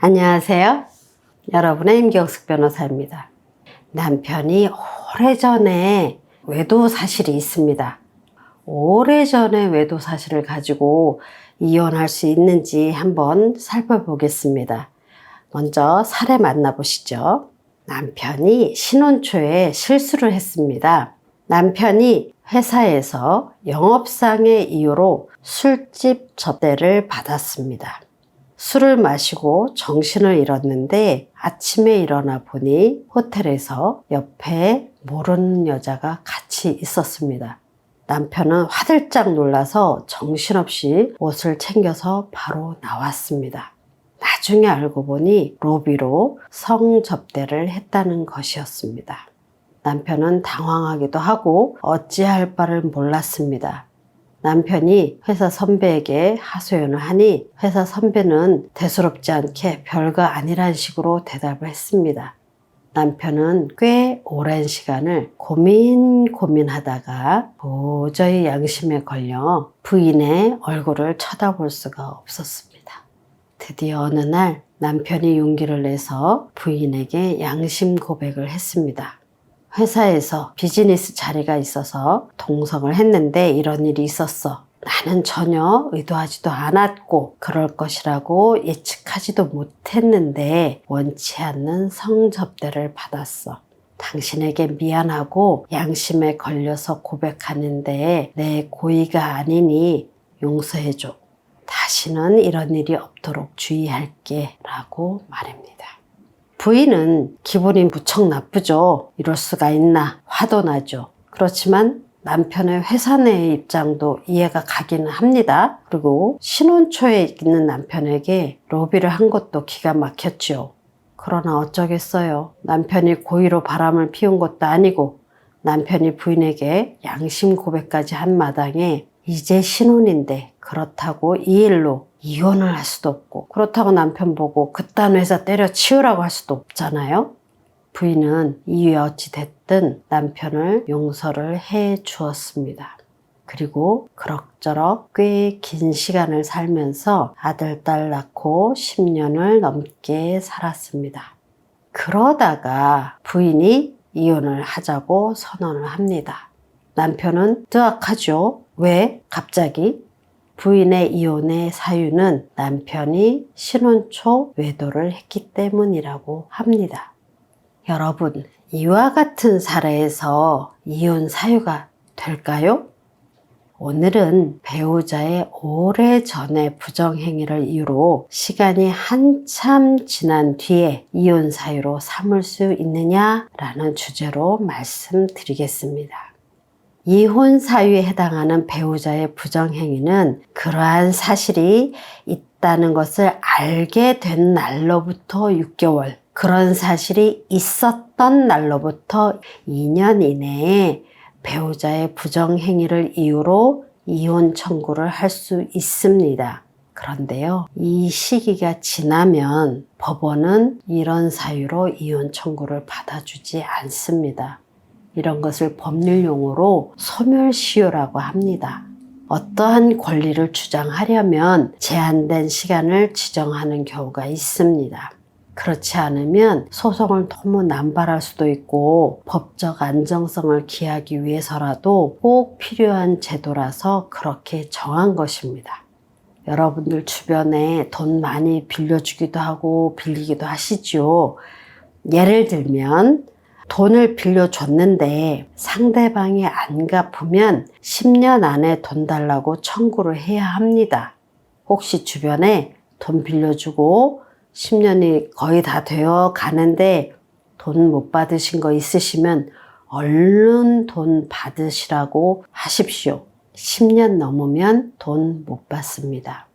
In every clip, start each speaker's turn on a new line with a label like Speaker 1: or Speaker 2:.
Speaker 1: 안녕하세요. 여러분의 임경숙 변호사입니다. 남편이 오래전에 외도 사실이 있습니다. 오래전에 외도 사실을 가지고 이혼할 수 있는지 한번 살펴보겠습니다. 먼저 사례 만나보시죠. 남편이 신혼 초에 실수를 했습니다. 남편이 회사에서 영업상의 이유로 술집 접대를 받았습니다. 술을 마시고 정신을 잃었는데 아침에 일어나 보니 호텔에서 옆에 모르는 여자가 같이 있었습니다. 남편은 화들짝 놀라서 정신없이 옷을 챙겨서 바로 나왔습니다. 나중에 알고 보니 로비로 성접대를 했다는 것이었습니다. 남편은 당황하기도 하고 어찌할 바를 몰랐습니다. 남편이 회사 선배에게 하소연을 하니 회사 선배는 대수롭지 않게 별거 아니란 식으로 대답을 했습니다. 남편은 꽤 오랜 시간을 고민 고민하다가 도저히 양심에 걸려 부인의 얼굴을 쳐다볼 수가 없었습니다. 드디어 어느 날 남편이 용기를 내서 부인에게 양심 고백을 했습니다. 회사에서 비즈니스 자리가 있어서 동성을 했는데 이런 일이 있었어. 나는 전혀 의도하지도 않았고 그럴 것이라고 예측하지도 못했는데 원치 않는 성접대를 받았어. 당신에게 미안하고 양심에 걸려서 고백하는데 내 고의가 아니니 용서해줘. 다시는 이런 일이 없도록 주의할게 라고 말합니다. 부인은 기분이 무척 나쁘죠. 이럴 수가 있나. 화도 나죠. 그렇지만 남편의 회사 내의 입장도 이해가 가기는 합니다. 그리고 신혼 초에 있는 남편에게 로비를 한 것도 기가 막혔죠. 그러나 어쩌겠어요. 남편이 고의로 바람을 피운 것도 아니고 남편이 부인에게 양심 고백까지 한 마당에 이제 신혼인데 그렇다고 이 일로 이혼을 할 수도 없고 그렇다고 남편 보고 그딴 회사 때려치우라고 할 수도 없잖아요. 부인은 이유에 어찌 됐든 남편을 용서를 해 주었습니다. 그리고 그럭저럭 꽤 긴 시간을 살면서 아들, 딸 낳고 10년을 넘게 살았습니다. 그러다가 부인이 이혼을 하자고 선언을 합니다. 남편은 뜨악하죠. 왜? 갑자기? 부인의 이혼의 사유는 남편이 신혼 초 외도를 했기 때문이라고 합니다. 여러분, 이와 같은 사례에서 이혼 사유가 될까요? 오늘은 배우자의 오래전의 부정행위를 이유로 시간이 한참 지난 뒤에 이혼 사유로 삼을 수 있느냐라는 주제로 말씀드리겠습니다. 이혼 사유에 해당하는 배우자의 부정행위는 그러한 사실이 있다는 것을 알게 된 날로부터 6개월, 그런 사실이 있었던 날로부터 2년 이내에 배우자의 부정행위를 이유로 이혼 청구를 할 수 있습니다. 그런데요, 이 시기가 지나면 법원은 이런 사유로 이혼 청구를 받아주지 않습니다. 이런 것을 법률 용어로 소멸시효라고 합니다. 어떠한 권리를 주장하려면 제한된 시간을 지정하는 경우가 있습니다. 그렇지 않으면 소송을 너무 남발할 수도 있고 법적 안정성을 기하기 위해서라도 꼭 필요한 제도라서 그렇게 정한 것입니다. 여러분들 주변에 돈 많이 빌려주기도 하고 빌리기도 하시죠. 예를 들면 돈을 빌려줬는데 상대방이 안 갚으면 10년 안에 돈 달라고 청구를 해야 합니다. 혹시 주변에 돈 빌려주고 10년이 거의 다 되어 가는데 돈 못 받으신 거 있으시면 얼른 돈 받으시라고 하십시오. 10년 넘으면 돈 못 받습니다.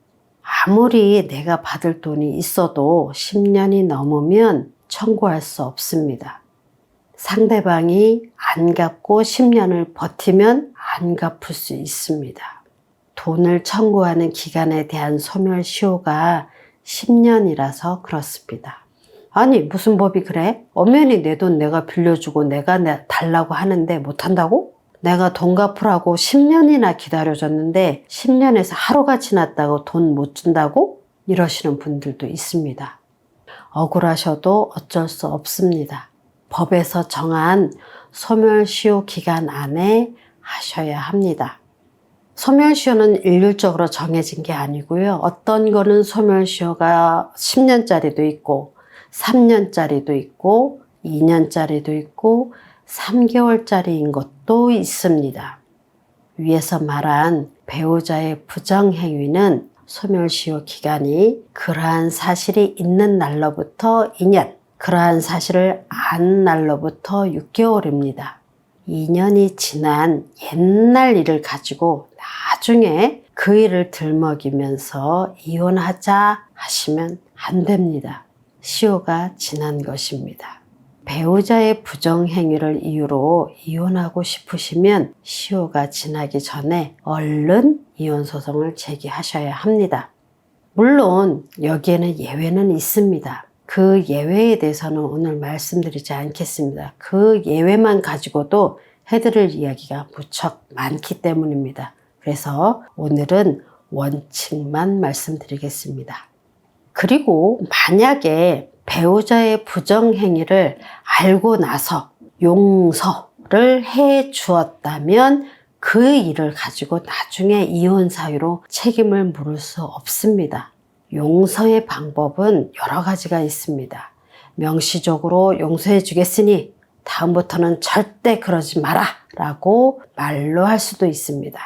Speaker 1: 아무리 내가 받을 돈이 있어도 10년이 넘으면 청구할 수 없습니다. 상대방이 안 갚고 10년을 버티면 안 갚을 수 있습니다. 돈을 청구하는 기간에 대한 소멸시효가 10년이라서 그렇습니다. 아니 무슨 법이 그래? 엄연히 내 돈 내가 빌려주고 내가 내 달라고 하는데 못한다고? 내가 돈 갚으라고 10년이나 기다려줬는데 10년에서 하루가 지났다고 돈 못 준다고? 이러시는 분들도 있습니다. 억울하셔도 어쩔 수 없습니다. 법에서 정한 소멸시효 기간 안에 하셔야 합니다. 소멸시효는 일률적으로 정해진 게 아니고요. 어떤 거는 소멸시효가 10년짜리도 있고, 3년짜리도 있고, 2년짜리도 있고, 3개월짜리인 것도 있습니다. 위에서 말한 배우자의 부정행위는 소멸시효 기간이 그러한 사실이 있는 날로부터 2년, 그러한 사실을 안 날로부터 6개월입니다. 2년이 지난 옛날 일을 가지고 나중에 그 일을 들먹이면서 이혼하자 하시면 안 됩니다. 시효가 지난 것입니다. 배우자의 부정행위를 이유로 이혼하고 싶으시면 시효가 지나기 전에 얼른 이혼소송을 제기하셔야 합니다. 물론 여기에는 예외는 있습니다. 그 예외에 대해서는 오늘 말씀드리지 않겠습니다. 그 예외만 가지고도 해드릴 이야기가 무척 많기 때문입니다. 그래서 오늘은 원칙만 말씀드리겠습니다. 그리고 만약에 배우자의 부정행위를 알고 나서 용서를 해 주었다면 그 일을 가지고 나중에 이혼 사유로 책임을 물을 수 없습니다. 용서의 방법은 여러 가지가 있습니다. 명시적으로 용서해 주겠으니 다음부터는 절대 그러지 마라 라고 말로 할 수도 있습니다.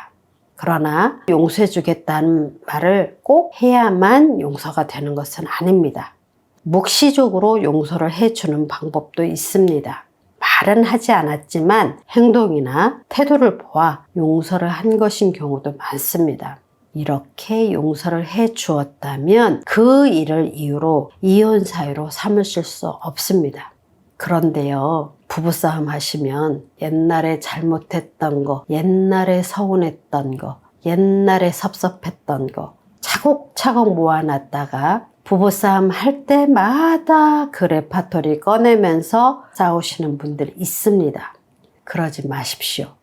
Speaker 1: 그러나 용서해 주겠다는 말을 꼭 해야만 용서가 되는 것은 아닙니다. 묵시적으로 용서를 해주는 방법도 있습니다. 말은 하지 않았지만 행동이나 태도를 보아 용서를 한 것인 경우도 많습니다. 이렇게 용서를 해 주었다면 그 일을 이유로 이혼 사유로 삼으실 수 없습니다. 그런데요, 부부싸움 하시면 옛날에 잘못했던 거, 옛날에 서운했던 거, 옛날에 섭섭했던 거 차곡차곡 모아놨다가 부부싸움 할 때마다 그 레파토리 꺼내면서 싸우시는 분들이 있습니다. 그러지 마십시오.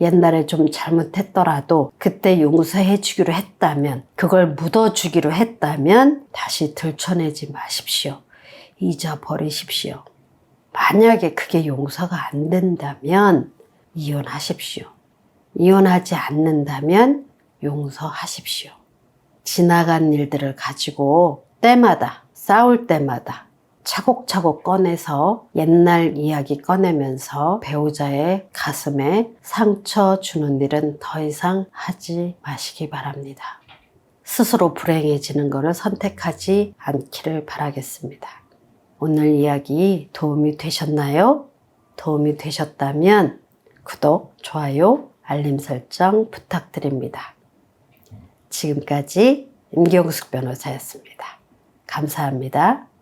Speaker 1: 옛날에 좀 잘못했더라도 그때 용서해 주기로 했다면 그걸 묻어 주기로 했다면 다시 들춰내지 마십시오. 잊어버리십시오. 만약에 그게 용서가 안 된다면 이혼하십시오. 이혼하지 않는다면 용서하십시오. 지나간 일들을 가지고 때마다 싸울 때마다 차곡차곡 꺼내서 옛날 이야기 꺼내면서 배우자의 가슴에 상처 주는 일은 더 이상 하지 마시기 바랍니다. 스스로 불행해지는 것을 선택하지 않기를 바라겠습니다. 오늘 이야기 도움이 되셨나요? 도움이 되셨다면 구독, 좋아요, 알림 설정 부탁드립니다. 지금까지 임경숙 변호사였습니다. 감사합니다.